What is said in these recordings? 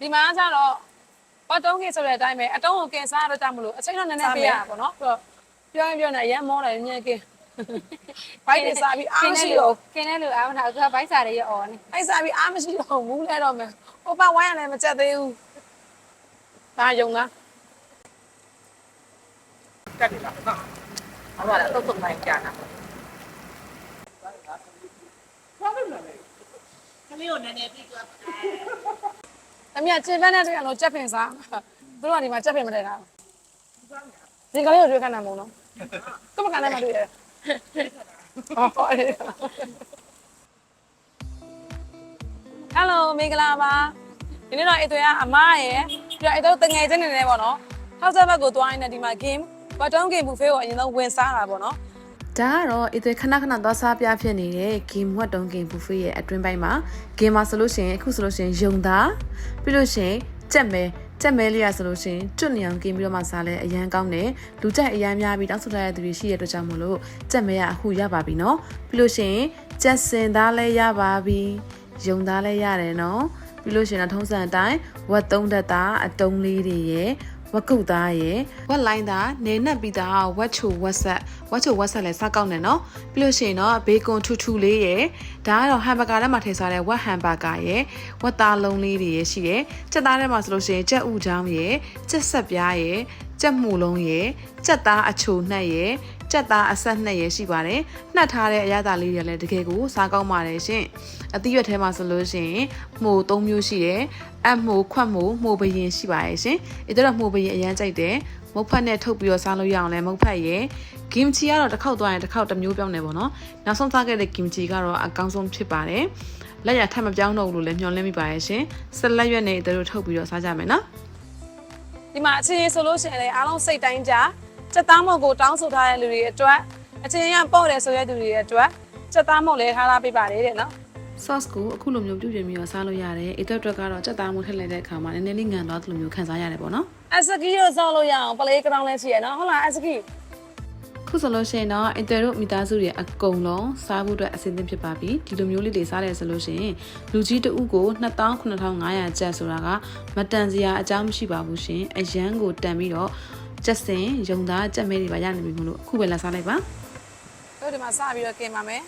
ဒီမှာကျတော့ပတ်တုံးကြီးဆိုတဲ့အတိုင်းပဲအတုံးကိုကင်စားရတော့ကြမလို့အချိန်တော့နည်းနည်းပေးရတာပေါ့နော်ပြီးတော့ပြောရင်ပြောနေရမ်းမောတယ်ညံကင်ဘိုက်တွေစားပြီးအားမရှိတော့ကင်းတဲ့လူအားမထားသူကဘိုက်စာတွေရောအော်နေအိုက်စားပြီးအားမရှိတော့ဘူးလဲတော့မယ်ဟိုဘဝိုင်းရလည်းမကြက်သေးဘူးဒါယုံလားတက်တယ်လားနော်အဲ့ဒါလည်းတုတ်တုတ်နိုင်ကြတာဘာလို့လဲကလေးကိုနည်းနည်းပြီးသွား အမေကျင်ပန်းတဲ့တွေ့ရလို့ကြက်ဖင်စားသူတို့ကဒီမှာကြက်ဖင်မတည်တာဒီကလေးကိုတွေ့ခဏမုံနော်သူ့မကန်နိုင်မှတွေ့ရတယ်ဟောဟယ်လိုမင်္ဂလာပါဒီနေ့တော့အေသွေကအမရဲ့ပြီးတော့အေသွေတငယ်ချင်းနေနေပေါ့နော်ထောက်ဆက်ဘက်ကိုသွားရင်းနဲ့ဒီမှာ game ဘတ်တုံး game buffet ကိုအရင်ဆုံးဝင်စားတာပေါ့နော် ဒါကတော့အစ်သွေးခဏခဏသွားစားပြဖြစ်နေတဲ့ game ဝတ်တုံး game buffet ရဲ့အတွင်းပိုင်းမှာ game မှာဆိုလို့ရှိရင်အခုဆိုလို့ရှိရင်ယုံသားပြီးလို့ရှိရင်ကြက်မဲကြက်မဲလေးရဆိုလို့ရှိရင်ကျွတ်နေအောင် game ပြီးတော့မှစားလဲအရန်ကောင်းတယ်လူကြိုက်အရန်များပြီးတောင်းဆိုထားတဲ့သူတွေရှိတဲ့အတွက်ကြောင့်မို့လို့ကြက်မဲကအခုရပါပြီเนาะပြီးလို့ရှိရင်ကြက်စင်သားလည်းရပါပြီယုံသားလည်းရတယ်เนาะပြီးလို့ရှိရင်တော့ထုံးစံအတိုင်းဝတ်သုံးသက်သားအတုံးလေးတွေရဲ့ ဝက်ကုတ်သားရယ်ဝက်လိုင်းသားနေနဲ့ပြီးသားဝက်ချိုဝက်ဆက်ဝက်ချိုဝက်ဆက်လည်းစကောက်နေနော်ပြီးလို့ရှိရင်တော့ဘေကွန်ထူထူလေးရယ်ဒါကတော့ဟမ်ဘဂါထဲမှာထည့်စားတဲ့ဝက်ဟမ်ဘဂါရယ်ဝက်သားလုံးလေးတွေရယ်ရှိတယ်ကြက်သားထဲမှာဆိုလို့ရှိရင်ကြက်ဥချောင်းရယ်ကြက်ဆက်ပြားရယ်ကြက်မှုလုံးရယ်ကြက်သားအချိုနှက်ရယ် ကြက်သားအဆက်နှက်ရယ်ရှိပါတယ်နှက်ထားတဲ့အရသာလေးတွေလည်းတကယ်ကိုစားကောင်းပါတယ်ရှင်အသီးရွက်ထဲမှာဆိုလို့ရှိရင်မှု၃မျိုးရှိတယ်အပ်မှုခွက်မှုမှုဘရင်ရှိပါရဲ့ရှင်အဲဒါတော့မှုဘရင်အရန်ကြိုက်တယ်မုတ်ဖက်နဲ့ထုတ်ပြီးတော့စားလို့ရအောင်လဲမုတ်ဖက်ရယ်ဂင်ချီကတော့တစ်ခေါက်သွားရင်တစ်ခေါက်တစ်မျိုးပြောင်းနေပေါ့နော်နောက်ဆုံးစားခဲ့တဲ့ဂင်ချီကတော့အကောင်းဆုံးဖြစ်ပါတယ်လက်ရထပ်မပြောင်းတော့ဘူးလို့လည်းမျှော်လင့်မိပါရဲ့ရှင်ဆက်လက်ရွက်နဲ့တို့ထုတ်ပြီးတော့စားကြမယ်နော်ဒီမှာအခြေအနေဆိုလို့ရှိရင်လည်းအားလုံးစိတ်တိုင်းကြ စက်သားမုတ်ကိုတောင်းဆိုထားတဲ့လူတွေအတွက်အခြေအနေကပေါ့တယ်ဆိုတဲ့သူတွေအတွက်စက်သားမုတ်လည်းထားထားပေးပါတယ်တဲ့နော် sauce ကိုအခုလိုမျိုးပြုပြင်ပြီးတော့စားလို့ရတယ်။အတက်အတွက်ကတော့ကြက်သားမှုထည့်လိုက်တဲ့အခါမှာနည်းနည်းလေးငံသွားသလိုမျိုးခံစားရတယ်ပေါ့နော်အစကီကိုစောက်လို့ရအောင်ပလေးကရောင်းလဲရှိရနော်ဟုတ်လားအစကီ။ခုဆိုလို့ရှိရင်တော့အင်တာတို့မိသားစုတွေအကုန်လုံးစားဖို့အတွက်အဆင်သင့်ဖြစ်ပါပြီ။ဒီလိုမျိုးလေးတွေစားတယ်ဆိုလို့ရှိရင်လူကြီးတဦးကို29,500ကျပ်ဆိုတာကမတန်စရာအကြောင်းမရှိပါဘူးရှင်။အရန်ကိုတန်ပြီးတော့ ကျက်စင်ယုံသားကြက်မဲတွေပါရနေပြီမလို့အခုပဲလာစားလိုက်ပါတို့ဒီမှာစပြီးတော့กินပါမယ်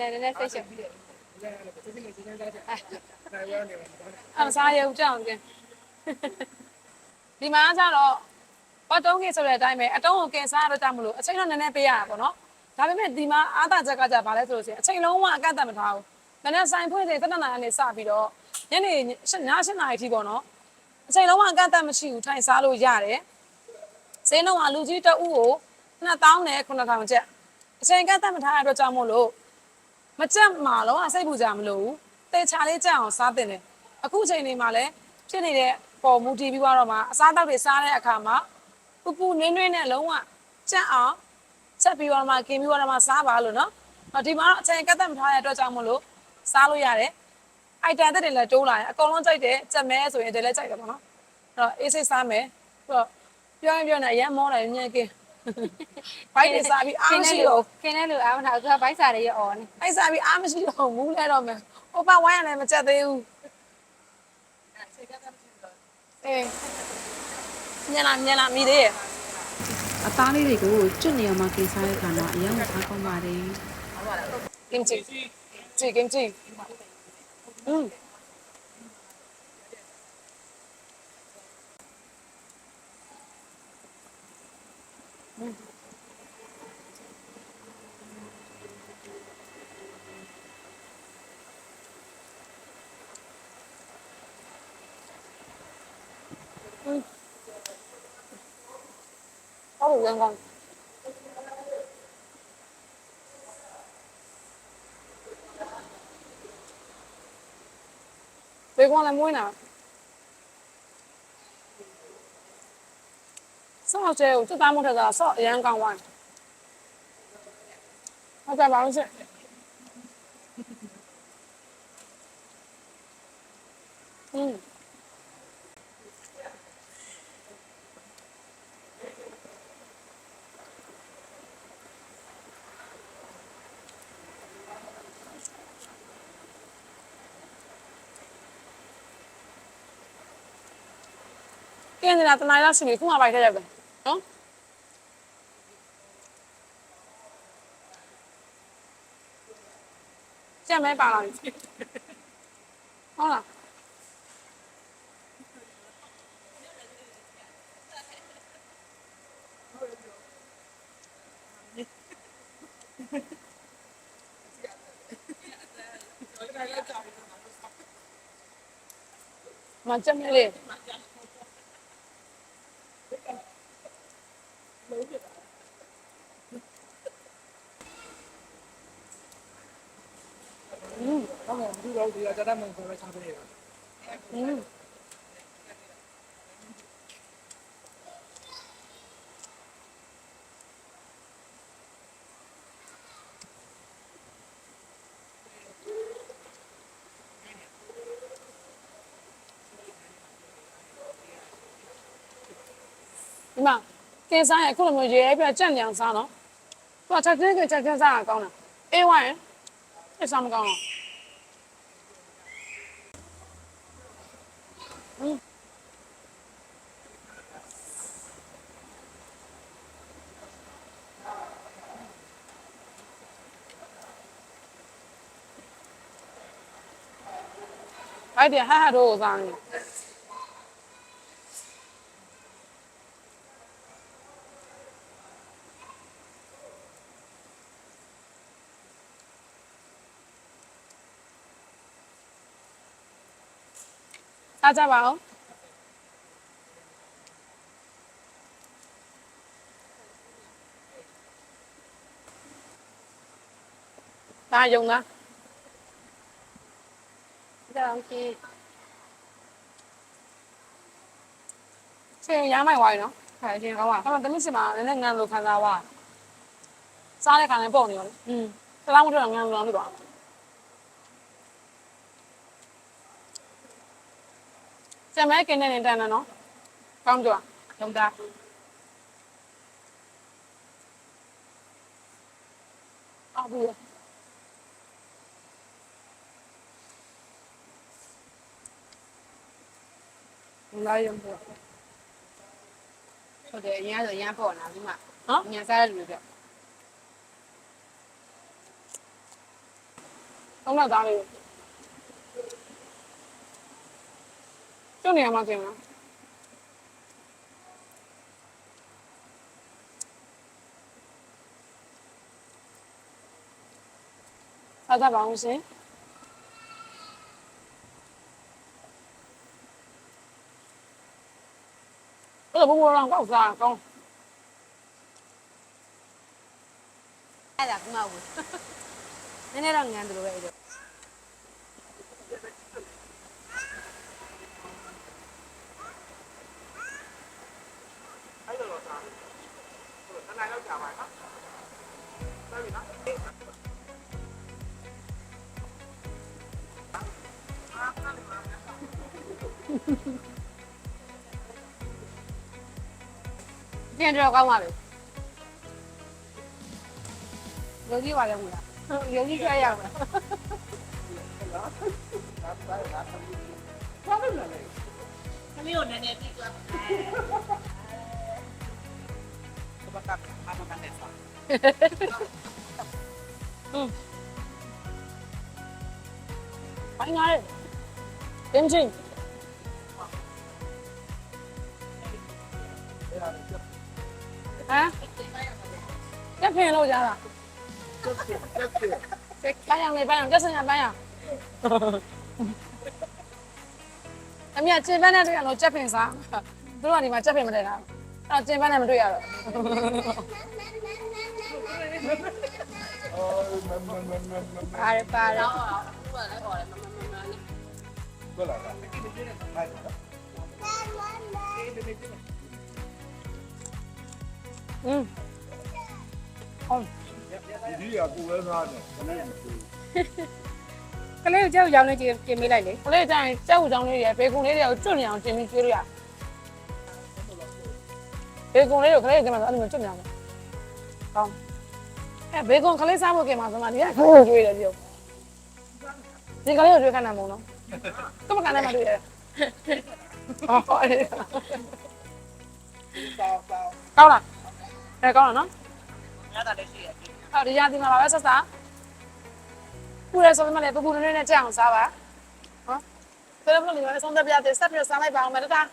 နည်းနည်းစိတ်ရှုပ်ပြီးတယ်အမစားရဦးကြောင်က ဒီမှာကျတော့ပတ်တုံးကြီးဆိုတဲ့အတိုင်းပဲအတုံးကိုကင်စားရတော့ကြမလို့အချိန်တော့နည်းနည်းပေးရတာပေါ့နော်ဒါပေမဲ့ဒီမှာအာသာချက်ကကြပါလဲဆိုလို့ရှိရင်အချိန်လုံးဝအကန့်အသတ်မထားဘူးနည်းနည်းဆိုင်ဖွင့်တဲ့တနင်္လာနေ့ကနေစပြီးတော့ညနေည8နာရီအထိပေါ့နော်အချိန်လုံးဝအကန့်အသတ်မရှိဘူးထိုင်စားလို့ရတယ်ဈေးနှုန်းကလူကြီးတအုပ်ကို2000နဲ့9000ကျပ်အချိန်ကန့်အသတ်မထားရတဲ့အတွက်ကြောင့်မို့လို့မကြက်မှာတော့စိတ်ပူကြမလို့တေချာလေးကြက်အောင်စားတင်တယ်အခုချိန်လေးမှာလည်းဖြစ်နေတဲ့ ပေါ်မူတည်ပြီးတော့မှအစားတောက်တွေစားတဲ့အခါမှာပူပူနွေးနွေးနဲ့လုံးဝကြက်အောင်ချက်ပြီးတော့မှกินပြီးတော့မှစားပါလို့နော်အော်ဒီမှာတော့အချိန်ကတ်သက်မထားတဲ့အတွက်ကြောင့်မလို့စားလို့ရတယ်အိုက်တန်သက်တွေလည်းတိုးလာတယ်အကုန်လုံးကြိုက်တယ်ကြက်မဲဆိုရင်ဒီလည်းကြိုက်တယ်ပေါ့နော်အဲ့တော့အေးစိတ်စားမယ်ပြီးတော့ပြောရင်ပြောနေရမ်းမောတယ်ညံ့ကင်းဘိုက်တွေစားပြီးအားမရှိတော့ကင်းတဲ့လူအားမထားသူကဘိုက်စာတွေရောအော်နေအိုက်စားပြီးအားမရှိတော့ဘူးလဲတော့မယ်ဟိုဘဝိုင်းရလည်းမကြက်သေးဘူး အေးညလာညလာမိသေးရဲ့။အသားလေးတွေကိုကျွတ်နေအောင်မှကိစားတဲ့ခါမှာအရင်ကစားကောင်းပါတယ်ကင်ချီချီကင်ချီอืมဟုတ် hủ rồi ngon Đi qua là muối nào? Sao chiều, chứ ta một thời giờ sợ gì ăn còn hoài. Nó ra báo chuyện Ừ. ပါဦးရှင်ကင်းနေတာတနားရရှိပြီခုမှပိုက်ထက်ရတယ်နော်ကြက်မဲပါလာပြီဟုတ်လားမကြက်မဲလေး ဟုတ်ကဲ့ဘူးတော့ဒီကကြတဲ့မန်ကိုပဲချပေးနေတာอืมဒီမှာကင်းစားရအခုလိုမျိုးရေပြကြက်ညံစားနော်သူကချက်ချင်းကချက်ချင်းစားတာကောင်းတာအေးဝိုင်းအစားမကောင်းတော့ အဲ့ဒီဟာဟာတို့စားနေအားကြပါဦးဒါယုံလား ကြောင်ကြီးချင်းရမ်းမိုက်သွားပြီနော်ခါချင်းကောင်းပါအဲ့တော့တမစ်စင်မှာလည်းငန်းလို့ခံစားသွားစားတဲ့ခါနဲ့ပုံနေရောလေอืมတလားမထွက်တော့ငန်းလို့လို့တော့ကျမဲကင်းနေနေတန်တယ်နော်ကောင်းကြွားလုံသားအော်ဘူး လုံသားရုံပေါ့ဟုတ်တယ်အရင်ကဆိုအရင်ပေါ့နာပြီးမှနော်အရင်စားတဲ့လူတွေပြသုံးတော့သားလေးကျုပ်နေရာမှာကျင်လားစားကြပါအောင်ရှင် အဲ့တော့ဘိုးဘိုးလောင်းကောက်စားကောင်းအဲ့ဒါကမှဘူးနည်းနည်းတော့င ပဲအဲ့ဒါအဲ့လိုတော့စားဟုတ်တယ်နိုင်တော့ကြာပါနော်ဆက်ပြီနော်ပြန်တော့ကောင်းပါပြီယောဂီပါလဲမလားယောဂီကြရအောင်လားဘာလို့လဲခလေးကိုနည်းနည်းပြီးသွားဘာကဘာမှမနဲ့စားဘိုင်းငါလေတင်းချ ဟမ်ကျက်ဖင်လို့ကြတာတက်တက်တက်ပန်းရံလေးပန်းရံကျက်စင်ရပန်းရံအမေကကျင်ပန်းနဲ့တွေ့ရလို့ကျက်ဖင်စားသူတို့ကဒီမှာကျက်ဖင်မတည့်တာအဲ့တော့ကျင်ပန်းနဲ့မတွေ့ရတော့အော်မမမမမပါရပါရဘယ်လာ อืมဟုတ်ဒီကကိုပဲသားတယ်ခလေးမသိကလေးကိုကြောက်ကြောင်လေးကျင်ကျင်မိလိုက်လေကလေးတိုင်းကြောက်ကြောင်လေးတွေဘေကွန်လေးတွေကိုကျွတ်နေအောင်ကျင်ပြီးကျွေးလို့ရဘေကွန်လေးကိုကလေးကမှအဲ့လိုမျိုးကျွတ်နေအောင်ကောင်းအဲဘေကွန်ကလေးစားဖို့ကမှဆိုမှဒီကခိုးကျွေးတယ်ပြောဒီကလေးကိုကျွေးခဏမုံနော်ကမကန်နဲ့မတွေ့ရဟောအဲ့စားစားကောင်းလား အဲကောင်းလားနော်ညတာလည်းရှိရတယ်ဟောဒီရာဒီမှာပါပဲဆက်စားပူရဲဆိုပေမဲ့လည်းပူပူနေနေနဲ့ကြောက်အောင်စားပါဟောဘယ်လိုလုပ်လဲဆုံးသက်ပြတဲ့ဆက်ပြီးစားလိုက်ပါအောင်မယ်တတား